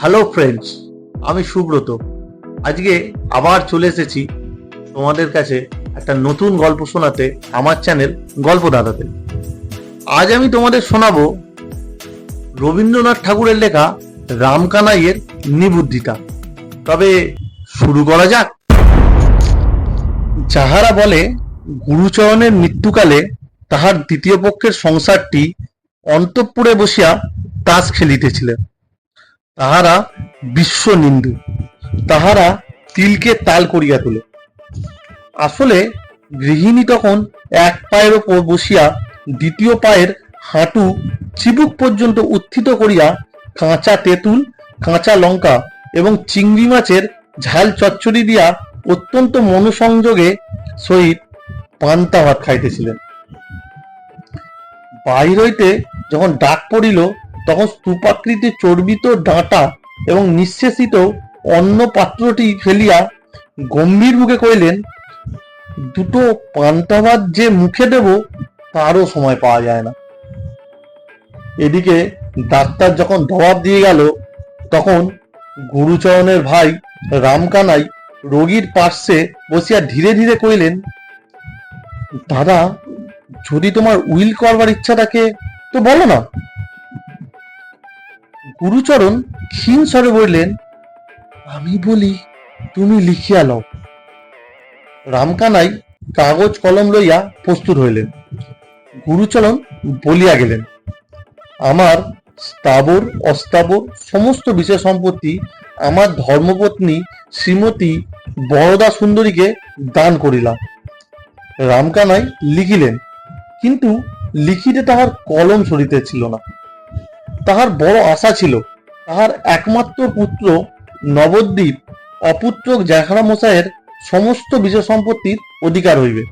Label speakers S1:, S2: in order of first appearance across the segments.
S1: Hello friends আমি সুব্রত। আজকে আবার চলে এসেছি তোমাদের কাছে একটা নতুন গল্প শোনাতে আমার চ্যানেল গল্প দাদাতে আজ আমি তোমাদের শোনাবো রবীন্দ্রনাথ ঠাকুরের লেখা রামকানাইয়ের নিবুদ্ধিতা। তবে শুরু করা যাক। যাহারা বলে, গুরুচরণের মৃত্যুকালে তাহার দ্বিতীয় পক্ষের সংসারটি অন্তঃপুরে বসিয়া তাস খেলিতেছিলেন। তাহারা বিশ্ব নিন্দু। তাহারা তিলকে তাল করিয়া তোলে। আসলে গৃহিণী তখন এক পায়ের ওপর বসিয়া দ্বিতীয় পায়ের হাঁটু চিবুক পর্যন্ত উত্থিত করিয়া কাঁচা তেঁতুল, কাঁচা লঙ্কা এবং চিংড়ি মাছের ঝাল চচ্চড়ি দিয়া অত্যন্ত মনোসংযোগে সহিত পান্তা ভাত খাইতেছিলেন। বাইর হইতে যখন ডাক পড়িল তখন স্তূপাকৃতি চর্বিত ডাঁটা এবং নিঃশেষিত অন্ন পাত্রটি ফেলিয়া গম্ভীর মুখে কইলেন দুটো পান্তা ভাত যে মুখে দেব, তারও সময় পাওয়া যায় না। এদিকে ডাক্তার যখন জবাব দিয়ে গেল, তখন গুরুচরণের ভাই রামকানাই রোগীর পার্শ্বে বসিয়া ধীরে ধীরে কইলেন দাদা, যদি তোমার উইল করবার ইচ্ছা থাকে তো বলো না গুরুচরণ ক্ষীণ স্বরে বললেন, আমি বলি, তুমি লিখিয়া লও। রামকানাই কাগজ কলম লইয়া প্রস্তুত হইলেন। গুরুচরণ বলিয়া গেলেন, আমার স্থাবর অস্থাবর সমস্ত বিষয় সম্পত্তি আমার ধর্মপত্নী শ্রীমতী বরদা সুন্দরীকে দান করিলাম। রামকানাই লিখিলেন, কিন্তু লিখিতে তাহার কলম সরিতেছিল না। তাহার বড় আশা ছিল। তাহার একমাত্র পুত্র নবদ্বীপ, অপুত্র জ্যাখরা মশাইয়ের সমস্ত বিষয় সম্পত্তির অধিকার হইবে।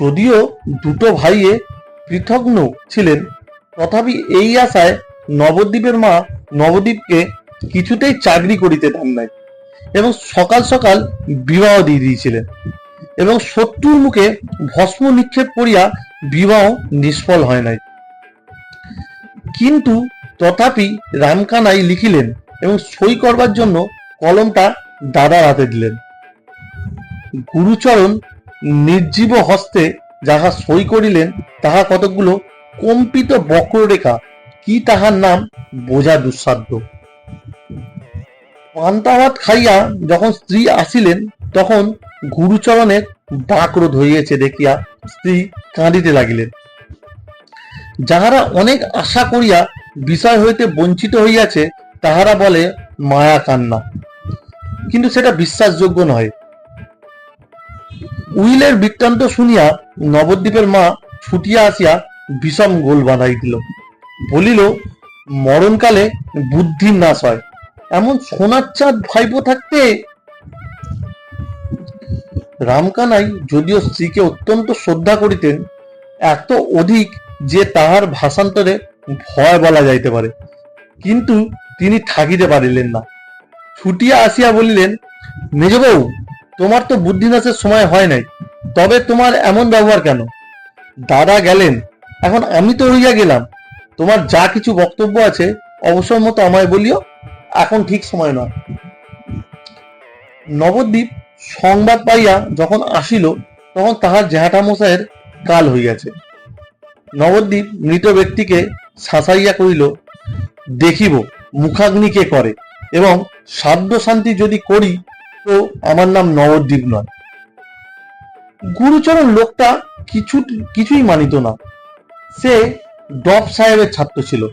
S1: যদিও দুটো ভাইয়ে পৃথগ্ন ছিলেন, তথাপি এই আশায় নবদ্বীপের মা নবদ্বীপকে কিছুতেই চাকরি করিতে দেন নাই এবং সকাল সকাল বিবাহ দিয়ে দিয়েছিলেন এবং শত্রুর মুখে ভস্ম নিক্ষেপ করিয়া বিবাহ নিষ্ফল হয় নাই। কিন্তু তথাপি রামকানাই লিখিলেন এবং সই করবার জন্য কলমটা দাদার হাতে দিলেন। গুরুচরণ নির্জীব হস্তে যাহা সই করিলেন, তাহা কতকগুলো কম্পিত বক্ররেখা, কি তাহার নাম বোঝা দুঃসাধ্য। পান্তাভাত খাইয়া যখন স্ত্রী আসিলেন, তখন গুরুচরণের বাকরোধ হইয়াছে দেখিয়া স্ত্রী কাঁদিতে লাগিলেন। যাহারা অনেক আশা করিয়া বিষয় হইতে বঞ্চিত হইয়াছে, তাহারা বলে, মায়া কান্না। কিন্তু সেটা বিশ্বাসযোগ্য নয় উইলের বৃত্তান্ত শুনিয়া নবদ্বীপের মা ছুটিয়া আসিয়া বিষম গোল বাঁধাই দিল। বলিল, মরণকালে বুদ্ধির নাশ হয়। এমন সোনার চাঁদ ভাইপো থাকতে? রামকানাই যদিও স্ত্রীকে অত্যন্ত শ্রদ্ধা করিতেন, এত অধিক যে তাহার ভাষান্তরে ভয় বলা যাইতে পারে। কিন্তু তিনি থাকিতে পারিলেন না। ছুটিয়া আসিয়া বলিলেন মেজবউ তোমার তো বুদ্ধিনাশের সময় হয় নাই। তবে তোমার এমন ব্যবহার কেন? দাদা গেলেন, এখন আমি তো রইয়া গেলাম। তোমার যা কিছু বক্তব্য আছে, অবসর মতো আমায় বলিও, এখন ঠিক সময় নয়। নবদ্বীপ সংবাদ পাইয়া যখন আসিল, তখন তাহার জ্যাঠামশাইয়ের কাল হইয়াছে। নবদ্বীপ মৃত ব্যক্তিকে শাসাইয়া করিল দেখিব মুখাগ্নি কে করে এবং সাধ্য শান্তি যদি করি, তো আমার নাম নবদ্বীপ নয়। গুরুচরণ লোকটা কিছু, কিছুই মানিত না। সে ডব সাহেবের ছাত্র ছিল।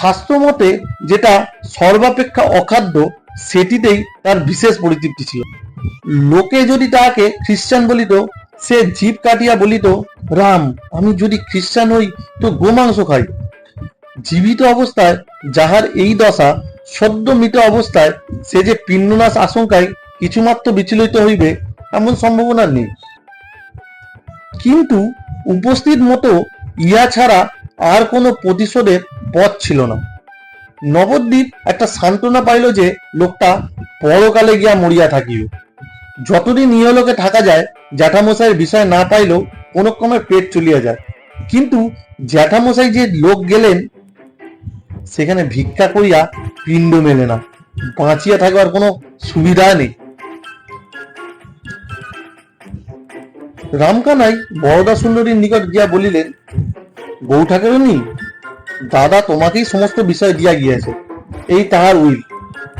S1: শাস্ত্র মতে যেটা সর্বাপেক্ষা অখাদ্য, সেটিতেই তার বিশেষ পরিতৃপ্তি ছিল। লোকে যদি তাহাকে খ্রিস্টান বলিত সে জীব কাটিয়া বলিত, রাম, আমি যদি খ্রিস্টান হই, তো গোমাংস খাই। জীবিত অবস্থায় যাহার এই দশা সদ্য মৃত অবস্থায় সে যে পিণ্ডনাশ আশঙ্কায় কিছুমাত্র বিচলিত হইবে, এমন সম্ভাবনা নেই। কিন্তু উপস্থিত মতো ইয়া ছাড়া আর কোনো প্রতিশোধের পথ ছিল না। নবদ্বীপ একটা সান্ত্বনা পাইল যে লোকটা পরকালে গিয়া মরিয়া থাকিবে। যতদিন ইহলোকে থাকা যায়, জ্যাঠামশাইয়ের বিষয় না পাইলেও কোনো ক্রমে পেট চলিয়া যায়। কিন্তু জ্যাঠামশাই যে লোক গেলেন, সেখানে ভিক্ষা করিয়া পিণ্ড মেলে না। বাঁচিয়া থাকবার কোনো সুবিধা নেই। রামকানাই বরদা সুন্দরীর নিকট গিয়া বলিলেন, বউ ঠাকুরনি, দাদা তোমাকেই সমস্ত বিষয় দিয়া গিয়েছে। এই তাহার উইল।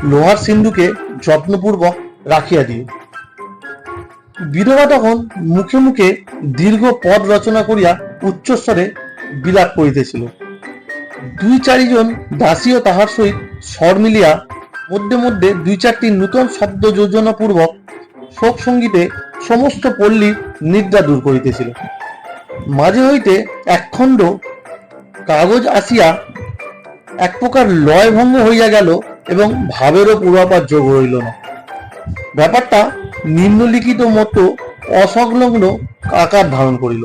S1: লোহার সিন্ধুকে যত্নপূর্বক রাখিয়া দিও। বিধবা তখন মুখে মুখে দীর্ঘ পদ রচনা করিয়া উচ্চস্বরে বিলাপ করিতেছিল। দুই চারিজন দাসীও তাহার সহিত স্বর মিলিয়া মধ্যে মধ্যে দুই চারটি নূতন শব্দ যোজনা পূর্বক শোক সঙ্গীতে সমস্ত পল্লীর নিদ্রা দূর করিতেছিল। মাঝে হইতে একখণ্ড কাগজ আসিয়া এক প্রকার লয় ভঙ্গ হইয়া গেল এবং ভাবেরও পূর্বাপার যোগ হইল না। ব্যাপারটা নিম্নলিখিত মতো অসংলগ্ন আকার ধারণ করিল।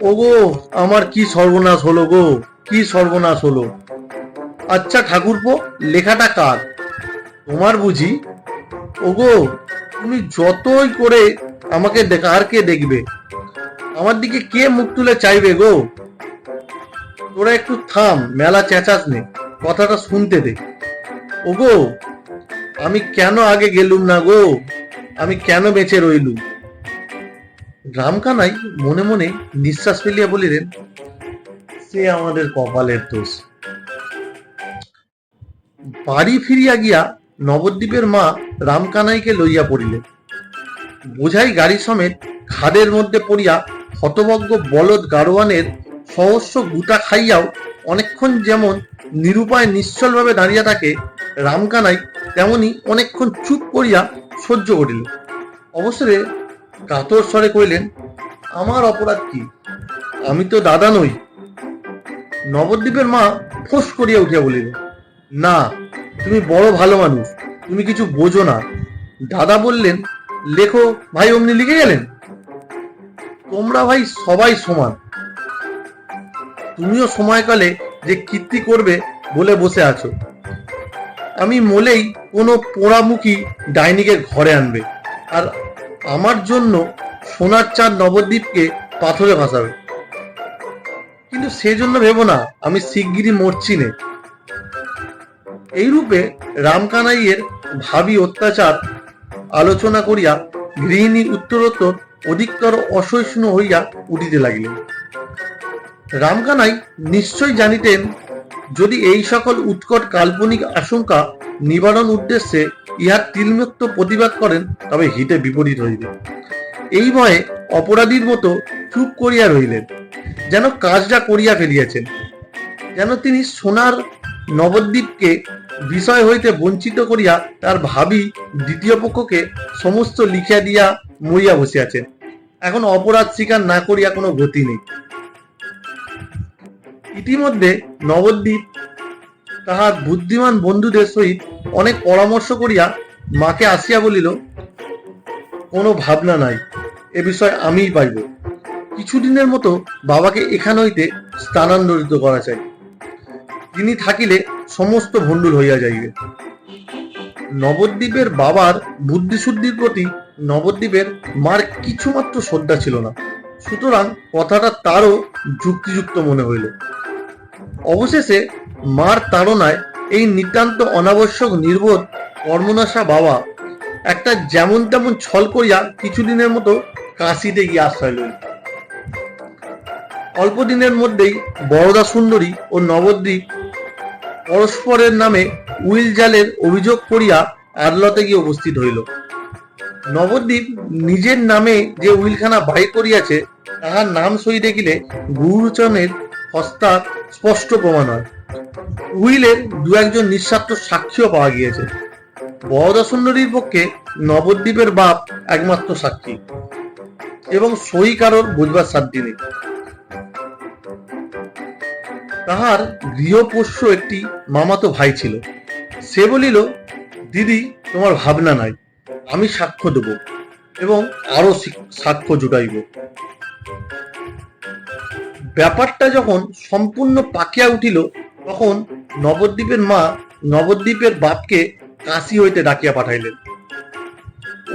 S1: ওগো, আমার কি সর্বনাশ হলো গো? কি সর্বনাশ হলো? আচ্ছা ঠাকুরপো, লেখাটা কার? তোমার বুঝি? ওগো, তুমি যতই করে আমাকে আর কে দেখবে? আমার দিকে কে মুখ তুলে চাইবে গো? তোরা একটু থাম, মেলা চেঁচাস নে, কথাটা শুনতে দে। ওগো আমি কেন আগে গেলুম না গো? আমি কেন বেঁচে রইলুম? রামকানাই মনে মনে নিঃশ্বাস ফেলিয়া বলিলেন, সে আমাদের কপালের দোষ। বাড়ি ফিরিয়া গিয়া নবদ্বীপের মা রামকানাইকে লইয়া পড়িলেন। বোঝাই গাড়ি সমেত খাদের মধ্যে পড়িয়া হতভগ্ন বলদ গাড়োয়ানের সহস্র গুতা খাইয়াও অনেকক্ষণ যেমন নিরুপায় নিশ্চলভাবে দাঁড়িয়ে থাকে রামকানাই, তেমনি অনেকক্ষণ চুপ করিয়া সহ্য করিল। অবসরে কাতর স্বরে কইলেন আমার অপরাধ কি? আমি তো দাদা নই। নবদ্বীপের মা ফোঁস করিয়া উঠিয়া বলিল না, তুমি বড় ভালো মানুষ, তুমি কিছু বোঝো না। দাদা বললেন, লেখো, ভাই অমনি লিখে গেলেন? তোমরা ভাই সবাই সমান তুমিও সময়কালে যে কীর্তি করবে বলে বসে আছো। আমি মলেই কোনো পোড়ামুখী ডাইনিকে ঘরে আনবে আর আমার জন্য সোনার চাঁদ নবদ্বীপকে পাথরে ভাসাবে। কিন্তু সেজন্য ভেবো না, আমি শিগগিরই মরছি নে। এইরূপে রামকানাইয়ের ভাবি অত্যাচার আলোচনা করিয়া গৃহিণী উত্তরোত্তর অধিকতর অসহিষ্ণু হইয়া উঠিতে লাগিলেন। রামকানাই নিশ্চয় জানিতেন, যদি এই সকল উৎকট কাল্পনিক আশঙ্কা নিবারণ উদ্দেশ্যে ইহার তিলমত্ত প্রতিবাদ করেন, তবে হিতে বিপরীত হইবে। এই ভয়ে অপরাধীর মতো চুপ করিয়া রহিলেন, যেন কাজটা করিয়া ফেলিয়াছেন। যেন তিনি সোনার নবদ্বীপকে বিষয় হইতে বঞ্চিত করিয়া তার ভাবি দ্বিতীয় পক্ষকে সমস্ত লিখিয়া দিয়া মরিয়া বসিয়াছেন। এখন অপরাধ স্বীকার না করিয়া কোনো গতি নেই। ইতিমধ্যে নবদ্বীপ তাহার বুদ্ধিমান বন্ধুদের সহিত অনেক পরামর্শ করিয়া মাকে আসিয়া বলিল, কোনো ভাবনা নাই, এ বিষয়ে আমিই পাইব। কিছুদিনের মতো বাবাকে এখান হইতে স্থানান্তরিত করা চাই। তিনি থাকিলে সমস্ত ভণ্ডুল হইয়া যাইবে। নবদ্বীপের বাবার বুদ্ধিশুদ্ধির প্রতি নবদ্বীপের মার কিছুমাত্র শ্রদ্ধা ছিল না। সুতরাং কথাটা তারও যুক্তিযুক্ত মনে হইল। অবশেষে মার তাড়নায় এই নিতান্ত অনাবশ্যক নির্বোধ কর্মনাশা বাবা একটা যেমন তেমন ছল করিয়া কিছুদিনের মতো কাশিতে গিয়ে আশ্রয় লইল। অল্প দিনের মধ্যেই বরদা সুন্দরী ও নবদ্বীপ পরস্পরের নামে উইল জালের অভিযোগ করিয়া আদালতে গিয়ে উপস্থিত হইল। নবদ্বীপ নিজের নামে যে উইলখানা বাহির করিয়াছে, তাহার নাম সই দেখিলে গুরুচনের হস্তার স্পষ্ট প্রমাণ হয়। উইলের দু একজন নিঃস্বার্থ সাক্ষীও পাওয়া গিয়েছে। বরদা সুন্দরীর পক্ষে নবদ্বীপের বাপ একমাত্র সাক্ষী এবং সই কারোর বুঝবার সাধ্য নেই তাহার গৃহপোষ্য একটি মামাতো ভাই ছিল। সে বলিল, দিদি, তোমার ভাবনা নাই। আমি সাক্ষ্য দেব এবং আরও সাক্ষ্য জুটাইব। ব্যাপারটা যখন সম্পূর্ণ পাকিয়া উঠিল, তখন নবদ্বীপের মা নবদ্বীপের বাপকে কাশি হইতে ডাকিয়া পাঠাইলেন।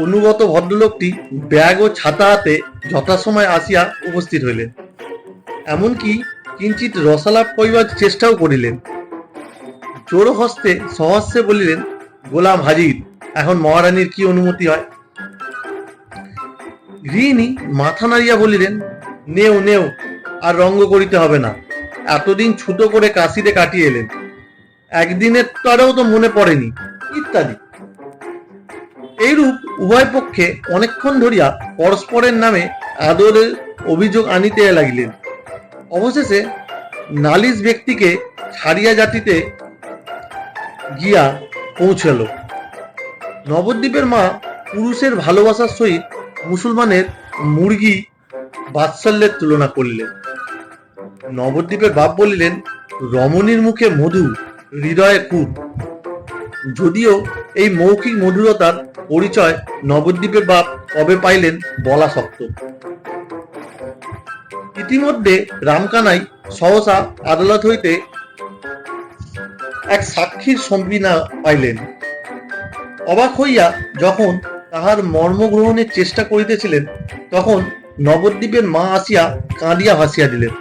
S1: অনুগত ভদ্রলোকটি ব্যাগ ও ছাতা হাতে যথাসময় আসিয়া উপস্থিত হইলেন। এমনকি কিঞ্চিত রসালাপ করিবার চেষ্টাও করিলেন। জোর হস্তে সহস্যে বলিলেন, গোলাম হাজির, এখন মহারানীর কি অনুমতি হয়? গৃহিণী মাথা নাড়িয়া বলিলেন, নেও নেও আর রঙ্গ করিতে হবে না। এতদিন ছুতো করে কাশিতে কাটিয়ে এলেন। একদিনের তরেও তো মনে পড়েনি, ইত্যাদি। এইরূপ উভয় পক্ষে অনেকক্ষণ ধরিয়া পরস্পরের নামে আদরের অভিযোগ আনিতে লাগিলেন। অবশেষে নালিশ ব্যক্তিকে ছাড়িয়া জাতিতে গিয়া পৌঁছাল। নবদ্বীপের মা পুরুষের ভালোবাসার সহিত মুসলমানের মুরগি বাৎসল্যের তুলনা করলেন। নবদ্বীপের বাপ বলিলেন, রমণীর মুখে মধু, হৃদয়ে কুট যদিও এই মৌখিক মধুরতার পরিচয় নবদ্বীপের বাপ কবে পাইলেন বলা শক্ত। ইতিমধ্যে রামকানাই সহসা আদালত হইতে এক সাক্ষীর সম্বিনা পাইলেন। অবাক হইয়া যখন তাহার মর্ম গ্রহণের চেষ্টা করিতেছিলেন, তখন নবদ্বীপের মা আসিয়া কাঁদিয়া ভাসিয়া দিলেন।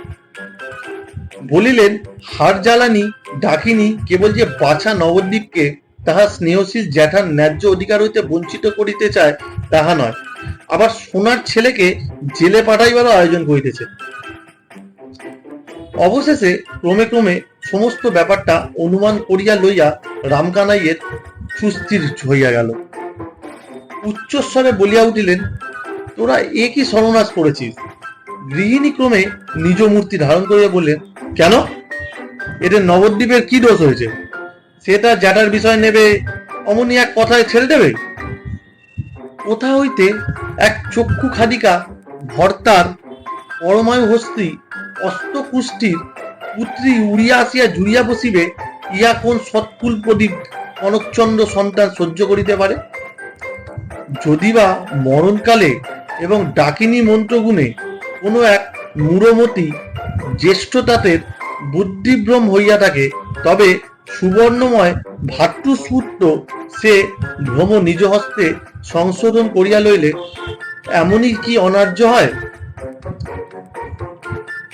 S1: বলিলেন, হার জ্বালানি, ডাকিনি, কেবল যে বাছা নবদ্বীপকে তাহার স্নেহশীল জ্যাঠার ন্যায্য অধিকার হইতে বঞ্চিত করিতে চায়, তাহা নয়। আবার সোনার ছেলেকে জেলে পাঠাইবারও আয়োজন করিতেছে। অবশেষে ক্রমে ক্রমে সমস্ত ব্যাপারটা অনুমান করিয়া লইয়া রামকানাইয়ের সুস্থির হইয়া গেল। উচ্চস্বরে বলিয়া উঠিলেন, তোরা এ কি সর্বনাশ করেছিস? গৃহিণী ক্রমে নিজ মূর্তি ধারণ করিয়া বললেন কেন? এদের নবদ্বীপের কি দোষ হয়েছে? সে তার জ্যাঠার বিষয় নেবে, অমনি এক কথায় ছেড়ে দেবে? কোথা হইতে এক চক্ষু খাদিকা, ভর্তার পরমায়ু হস্তি অস্তকুষ্ঠির পুত্রী উড়িয়া আসিয়া জুড়িয়া বসিবে ইয়া কোন সৎকুল প্রদীপ কনকচন্দ্র সন্তান সহ্য করিতে পারে? যদি বা মরণকালে এবং ডাকিনী মন্ত্রগুণে কোনো এক মূঢ়মতি জ্যেষ্ঠতাতের বুদ্ধিভ্রম হইয়া থাকে, তবে সুবর্ণময় ভাতৃসূত্র সে ভ্রম নিজ হস্তে সংশোধন করিয়া লইলে এমনই কি অনার্য হয়?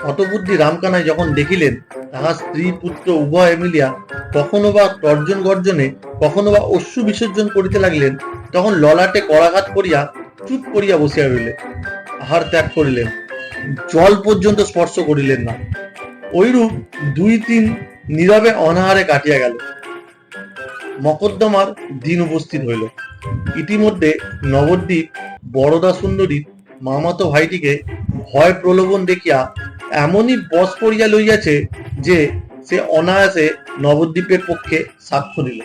S1: হতবুদ্ধি রামকানাই যখন দেখিলেন তাহার স্ত্রী, পুত্র, উভয় মিলিয়া কখনো বা তর্জন গর্জনে, কখনো বা অশ্রু বিসর্জন করিতে লাগিলেন, তখন ললাটে করাঘাত করিয়া চুপ করিয়া বসিয়া রইলেন। আহার ত্যাগ করিলেন। জল পর্যন্ত স্পর্শ করিলেন না। ওইরূপ দুই তিন নীরবে অনাহারে কাটিয়া গেল। মকদ্দমার দিন উপস্থিত হইল। ইতিমধ্যে নবদ্বীপ বড়দা সুন্দরী মামাতো ভাইটিকে ভয় প্রলোভন দেখিয়া এমনই বশ করিয়া লইয়াছে যে সে অনায়াসে নবদ্বীপের পক্ষে সাক্ষ্য দিল।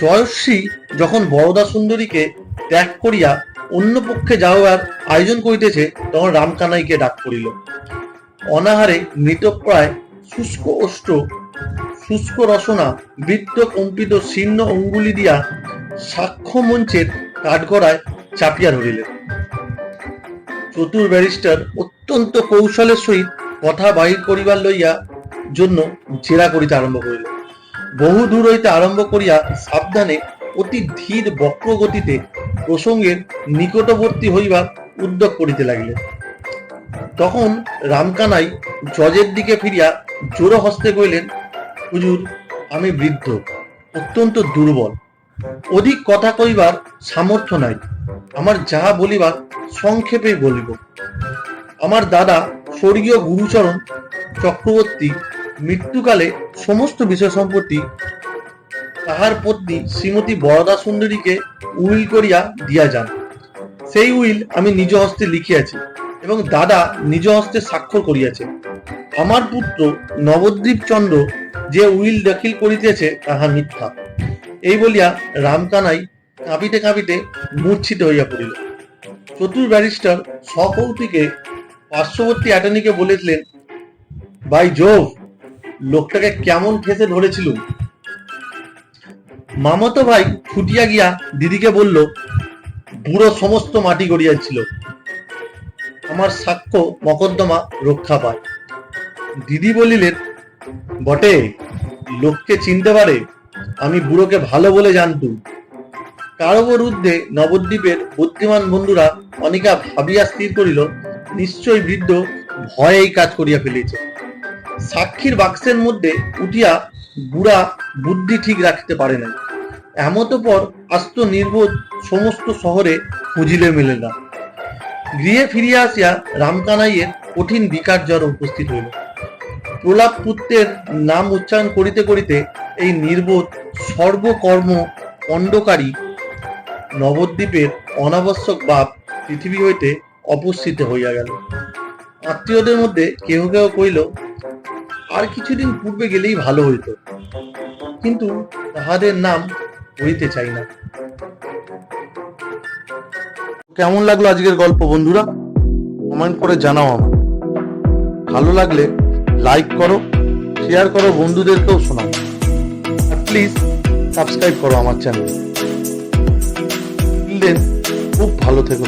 S1: জয়শ্রী যখন বড়দা সুন্দরীকে ত্যাগ করিয়া অন্য পক্ষে যাওয়ার আয়োজন করিতেছে, তখন রামকানাইকে ডাক করিল অনাহারে মৃতপ্রায় শুষ্ক অষ্ট, শুষ্ক রসনা বৃত্ত কম্পিত শীর্ণ অঙ্গুলি দিয়া সাক্ষ্য মঞ্চের কাঠগড়ায় চাপিয়া ধরিলেন। চতুর ব্যারিস্টার অত্যন্ত কৌশলের সহিত কথা বাহির করিবার লইয়া জন্য জেরা করিতে আরম্ভ করিল বহু দূর হইতে আরম্ভ করিয়া সাবধানে অতি ধীর বক্র গতিতে প্রসঙ্গের নিকটবর্তী হইবার উদ্যোগ করিতে লাগিলেন। তখন রামকানাই জজের দিকে ফিরিয়া জোর হস্তে কইলেন হুজুর, আমি বৃদ্ধ, অত্যন্ত দুর্বল। অধিক কথা কইবার সামর্থ্য নাই। আমার যাহা বলিবার সংক্ষেপে বলিব। আমার দাদা স্বর্গীয় গুরুচরণ চক্রবর্তী মৃত্যুকালে সমস্ত বিষয় সম্পত্তি তাহার পত্নী শ্রীমতী বরদা সুন্দরীকে উইল করিয়া দিয়া যান। সেই উইল আমি নিজ হস্তে লিখিয়াছি এবং দাদা নিজ হস্তে স্বাক্ষর করিয়াছে। আমার পুত্র নবদ্বীপ চন্দ্র যে উইল দাখিল করিতেছে তাহা মিথ্যা। এই বলিয়া রামকানাই কাঁপিতে কাঁপিতে মূর্ছিত হইয়া পড়িল। চতুর ব্যারিস্টার সকৌতিকে পার্শ্ববর্তী অ্যাটর্নিকে বলেছিলেন, ভাই জোভ লোকটাকে কেমন ঠেসে ধরেছিল মামাতো ভাই ছুটিয়া গিয়া দিদিকে বলল, বুড়ো সমস্ত মাটি গড়িয়াছিল আমার সাক্ষ্য মকদ্দমা রক্ষা পায়। দিদি বলিলেন, বটে, লোককে চিনতে পারে, আমি বুড়োকে ভালো বলে জানতুম। কারও বিরুদ্ধে নবদ্বীপের বুদ্ধিমান বন্ধুরা অনেকা ভাবিয়া স্থির করিল, নিশ্চয় বৃদ্ধ ভয়ে এই কাজ করিয়া ফেলিয়াছে। সাক্ষীর বাক্সের মধ্যে উঠিয়া বুড়া বুদ্ধি ঠিক রাখতে পারে নাই। এমতপর আস্ত নির্বোধ সমস্ত শহরে খুঁজিলে মেলে না। গৃহে ফিরিয়া আসিয়া রামকানাইয়ের কঠিন বিকার জ্বর উপস্থিত হইল। প্রলাপ পুত্রের নাম উচ্চারণ করিতে করিতে এই নির্বোধ সর্বকর্ম অন্ডকারী নবদ্বীপের অনাবশ্যক বাপ পৃথিবী হইতে অপস্থিত হইয়া গেল। আত্মীয়দের মধ্যে কেহ কেহ কইল আর কিছুদিন পূর্বে গেলেই ভালো হইত। কিন্তু তাহাদের নাম হইতে চাই না। কেমন লাগল আজকের গল্প বন্ধুরা? কমেন্ট করে জানাও আমার ভালো লাগলে লাইক করো শেয়ার করো, বন্ধুদেরকেও শোনাও। আর প্লিজ সাবস্ক্রাইব করো আমার চ্যানেল খুব ভালো থেকো